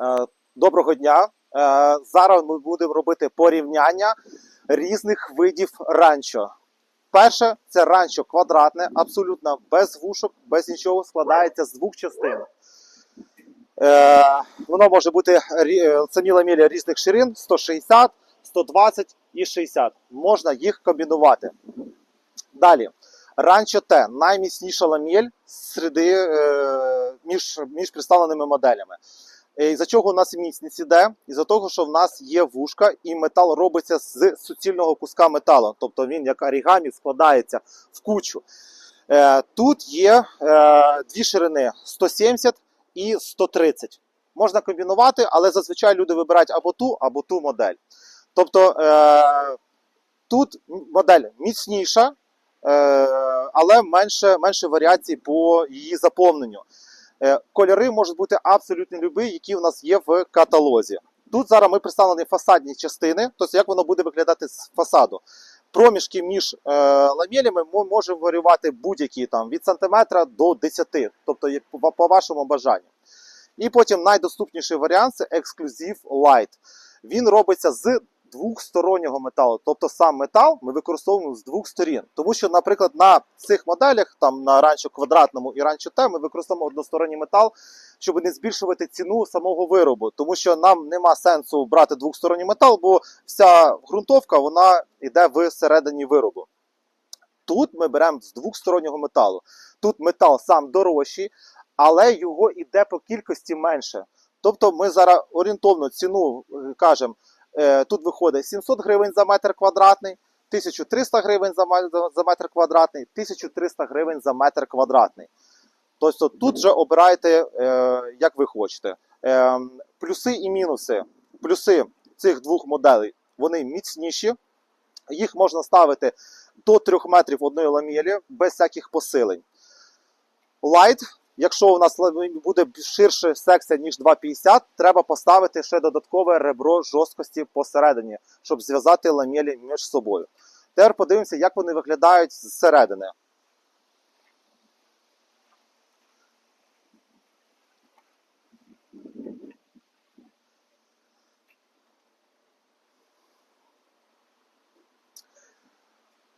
Е, Доброго дня. Е, Зараз ми будемо робити порівняння різних видів ранчо. Перше це ранчо квадратне, абсолютно без вушок, без нічого, складається з двох частин. Е, Воно може бути самі ламелі різних ширин 160, 120 і 60. Можна їх комбінувати. Далі. Ранчо Т найміцніша ламель серед, між, між представленими моделями. Е, Із-за чого у нас міцність іде? Із-за того, що в нас є вушка, і метал робиться з суцільного куска металу. Тобто він, як орігамі, складається в кучу. Е, Тут є е, дві ширини 170 і 130. Можна комбінувати, але зазвичай люди вибирають або ту, або ту модель. Тобто тут модель міцніша, але менше, менше варіацій по її заповненню. Е, Кольори можуть бути абсолютно любі, які у нас є в каталозі. Тут зараз ми представлені фасадні частини, тобто як воно буде виглядати з фасаду. Проміжки між е, ламелями ми можемо варіювати будь-які там від сантиметра до 10, тобто по, по вашому бажанню. І потім найдоступніший варіант це Exclusive Light. Він робиться з двохстороннього металу. Тобто сам метал ми використовуємо з двох сторін. Тому що, наприклад, на цих моделях, там на ранчо квадратному і ранчо Т, ми використовуємо односторонній метал, щоб не збільшувати ціну самого виробу. Тому що нам нема сенсу брати двохсторонній метал, бо вся ґрунтовка вона йде всередині виробу. Тут ми беремо з двохстороннього металу. Тут метал сам дорожчий, але його йде по кількості менше. Тобто ми зараз орієнтовну ціну е, кажемо, тут виходить 700 гривень за метр квадратний, 1300 гривень за метр квадратний, 1300 гривень за метр квадратний. Тобто тут же обирайте, е, як ви хочете. Е, плюси і мінуси. Плюси цих двох моделей вони міцніші. Їх можна ставити до 3 метрів одної ламелі без всяких посилень. Light, якщо у нас буде ширше секція, ніж 2,50, треба поставити ще додаткове ребро жорсткості посередині, щоб зв'язати ламелі між собою. Тепер подивимося, як вони виглядають зсередини.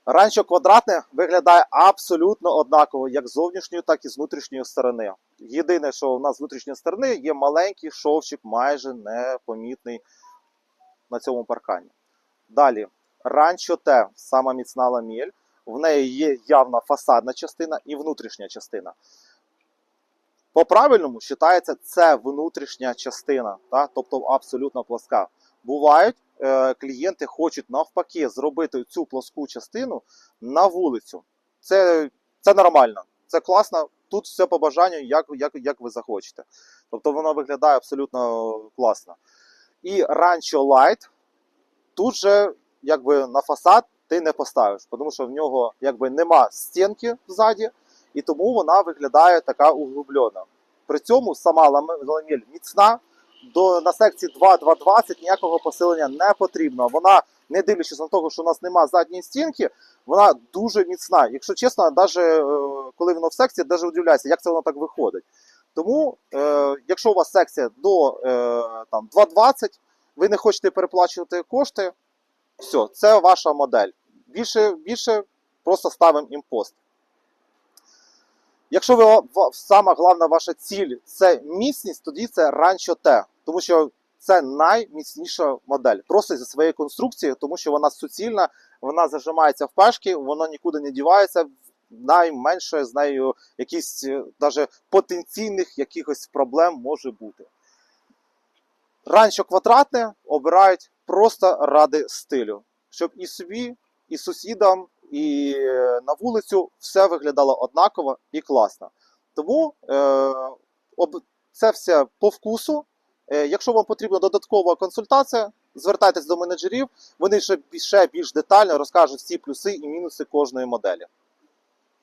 Ранчо квадратне виглядає абсолютно однаково, як з зовнішньої, так і з внутрішньої сторони. Єдине, що у нас з внутрішньої сторони є маленький шовчик, майже непомітний на цьому паркані. Далі, ранчо Т, сама міцна ламель. В неї є явна фасадна частина і внутрішня частина. По правильному вважається, це внутрішня частина, та? тобто абсолютно плоска. Бувають е, клієнти хочуть навпаки зробити цю плоску частину на вулицю. Це, це нормально, це класно. Тут все по бажанню, як, як, як ви захочете. Тобто воно виглядає абсолютно класно. І Rancho Light тут же якби на фасад ти не поставиш, тому що в нього якби нема стінки ззаді, і тому вона виглядає така углублена. При цьому сама ламе- ламель міцна, до, на секції 2.2.20 ніякого посилення не потрібно. Вона, не дивлячись на те, що у нас немає задньої стінки, вона дуже міцна. Якщо чесно, навіть коли воно в секції, навіть удивляється, як це воно так виходить. Тому, е, якщо у вас секція до е, там, 2.20, ви не хочете переплачувати кошти, все, це ваша модель. Більше, більше просто ставимо імпост. Якщо ви сама головна ваша ціль це міцність, тоді це Rancho T, тому що це найміцніша модель. Просто за своєї конструкції, тому що вона суцільна, вона зажимається в пешки, воно нікуди не дівається. Найменше з нею якісь навіть потенційних якихось проблем може бути. Ранчо квадратне обирають просто ради стилю, щоб і собі, і сусідам, і е, на вулицю все виглядало однаково і класно. Тому е, об, це все по вкусу. Е, якщо вам потрібна додаткова консультація, звертайтесь до менеджерів, вони ще, більш детально розкажуть всі плюси і мінуси кожної моделі.